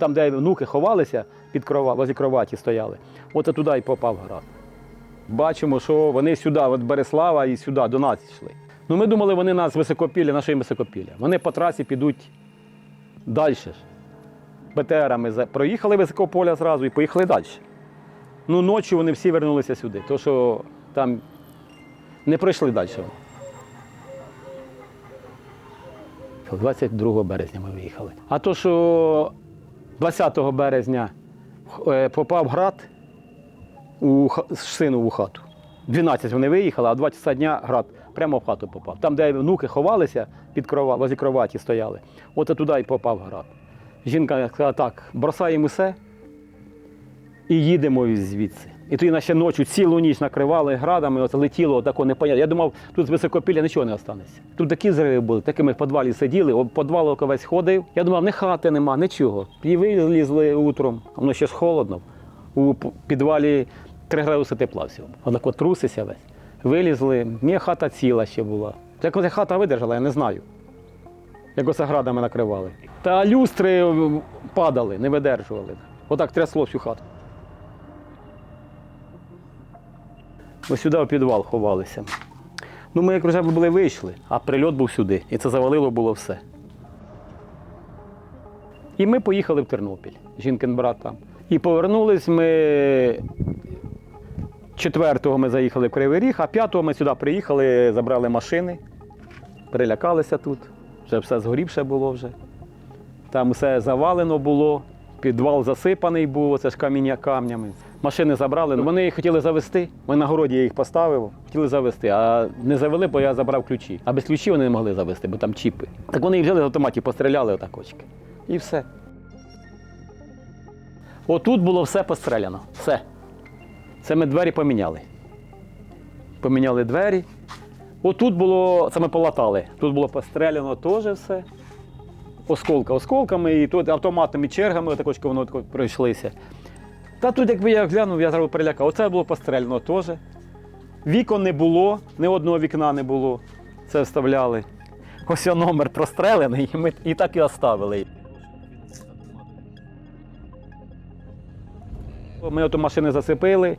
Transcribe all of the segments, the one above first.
Там, де внуки ховалися під крова, возле кроваті стояли, от туди і попав град. Бачимо, що вони сюди, от Береслава і сюди, до нас йшли. Ну ми думали, вони нас високопілля, нашої високопілля. Вони по трасі підуть далі. БТРами проїхали високополя зразу і поїхали далі. Ну, ночі вони всі вернулися сюди, тому що там не пройшли далі. 22 березня ми виїхали. А то, що 20 березня е, попав град у синову хату. 12 вони виїхали, а 20 часа дня град прямо в хату попав. Там, де внуки ховалися під крова, возі кроваті стояли, от туди і попав град. Жінка сказала, так, бросаємо все і їдемо звідси. І тоді на ще ночі цілу ніч накривали градами, оце летіло тако непонятно. Я думав, тут з високопілля нічого не останеться. Тут такі зриви були, такими в підвалі сиділи, підвал оковець ходив. Я думав, не хати нема, нічого. І вилізли утром, а воно ще ж холодно. У підвалі 3 градуси тепла всього. Однако трусися весь. Вилізли, ні, хата ціла ще була. Як оця хата видержала, я не знаю. Як оце градами накривали. Та люстри падали, не видержували. Отак трясло всю хату. Ось сюди в підвал ховалися. Ну, ми як вже були вийшли, а прильот був сюди. І це завалило було все. І ми поїхали в Тернопіль, жінкин брат там. І повернулись ми. Четвертого ми заїхали в Кривий Ріг, а п'ятого ми сюди приїхали, забрали машини, перелякалися тут. Вже все згорівше було вже. Там все завалено було, підвал засипаний був, це ж каміння камнями. Машини забрали, ну, вони їх хотіли завести. Ми на городі я їх поставив, хотіли завести, а не завели, бо я забрав ключі. А без ключів вони не могли завести, бо там чіпи. Так вони їх взяли з автоматів, постріляли отак очки. І все. Отут було все постріляно. Все. Це ми двері поміняли. Поміняли двері. Отут було, це ми полатали. Тут було постріляно теж все. Осколка осколками, і тут автоматними чергами, отак очко воно тако пройшлися. Та тут, якби я глянув, я зразу перелякав. Оце було постріляно теж. Вікон не було, ні одного вікна не було. Це вставляли. Ось його номер прострелений, і ми і так і оставили. Ми ото машини засипили,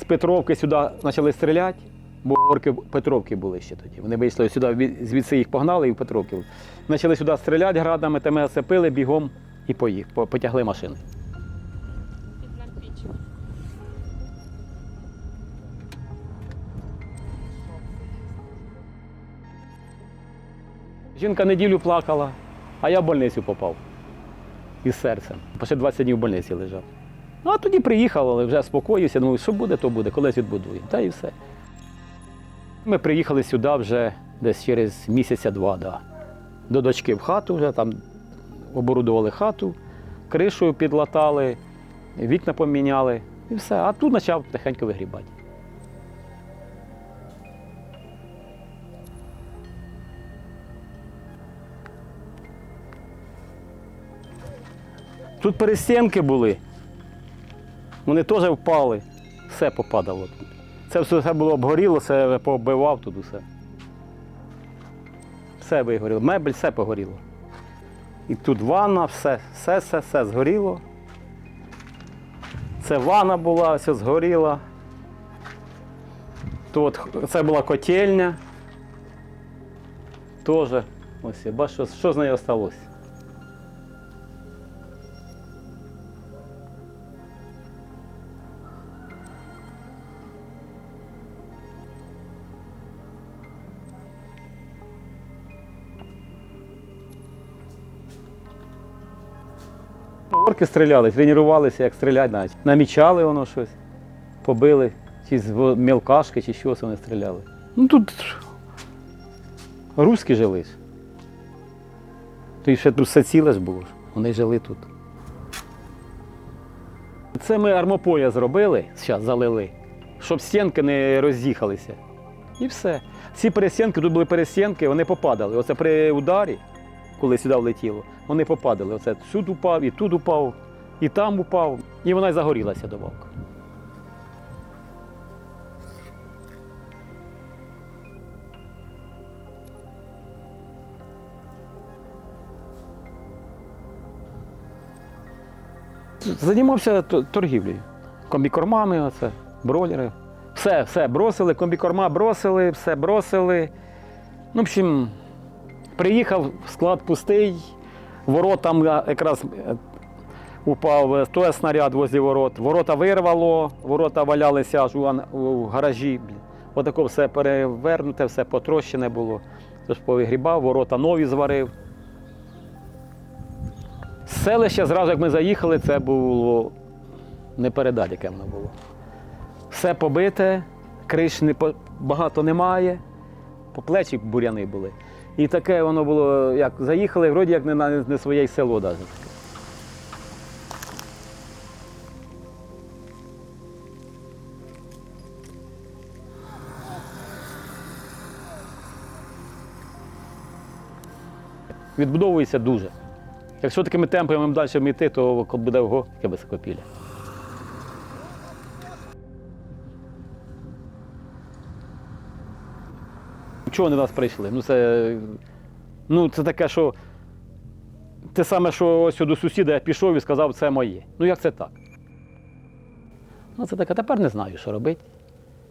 з Петровки сюди почали стріляти, бо орки Петровки були ще тоді. Вони вийшли сюди, звідси їх погнали і в Петровки. Почали сюди стріляти градами, та ми засипили бігом і поїх, потягли машини. Жінка неділю плакала, а я в больницю попав із серцем. Ще 20 днів в больниці лежав. Ну а тоді приїхав, але вже спокоївся, думаю, що буде, то буде, колись відбудуємо. Та і все. Ми приїхали сюди вже десь через місяця-два. Да. До дочки в хату вже там оборудували хату, кришу підлатали, вікна поміняли і все. А тут почав тихенько вигрібати. Тут перестінки були. Вони теж впали. Все попадало тут. Це все, було обгоріло, все пооббивав тут усе. Все вигоріло. Мебель, все погоріло. І тут ванна, все, все, все, все згоріло. Це ванна була, все згоріла. Тут це була котельня. Теж. Ось бачу, що з нею залишилося. Орки стріляли, тренувалися, як стріляти навіть. Намічали воно щось, побили, чи з мілкашки, чи щось вони стріляли. Ну тут руські жили. і ще тут все ціле ж було. Вони жили тут. Це ми армопоя зробили, зараз залили, щоб стінки не роз'їхалися. І все. Ці перестінки, тут були перестінки, вони попадали. Оце при ударі, коли сюди влетіло, вони попадали. Оце тут упав, і тут упав, і там упав, і вона й загорілася добавка. Займався торгівлею. Комбікормами, оце, бройлери. Все, все бросили, комбікорма бросили, все бросили. Ну, в общем, приїхав, склад пустий, воротам я якраз е, упав е, той снаряд возле ворот. Ворота вирвало, ворота валялися аж у, гаражі. Отако все перевернуте, все потрощене було. Тож повигрібав, ворота нові зварив. Селище зразу, як ми заїхали, це було не передати, яке воно було. Все побите, криш не багато немає, по плечі буряни були. І таке воно було, як заїхали, вроді як не на не своє село навіть. Відбудовується дуже. Якщо такими темпами далі йти, то буде ого, яке високопілля. Чого вони нас прийшли? Ну це, ну, це таке, що те саме, що ось до сусіда я пішов і сказав, це моє. Ну як це так? Ну це таке, тепер не знаю, що робити.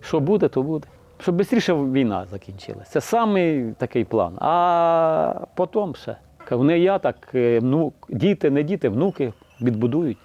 Що буде, то буде. Щоб швидше війна закінчилась. Це самий такий план. А потім ще. Не я, так е, внук, діти, не діти, внуки відбудують.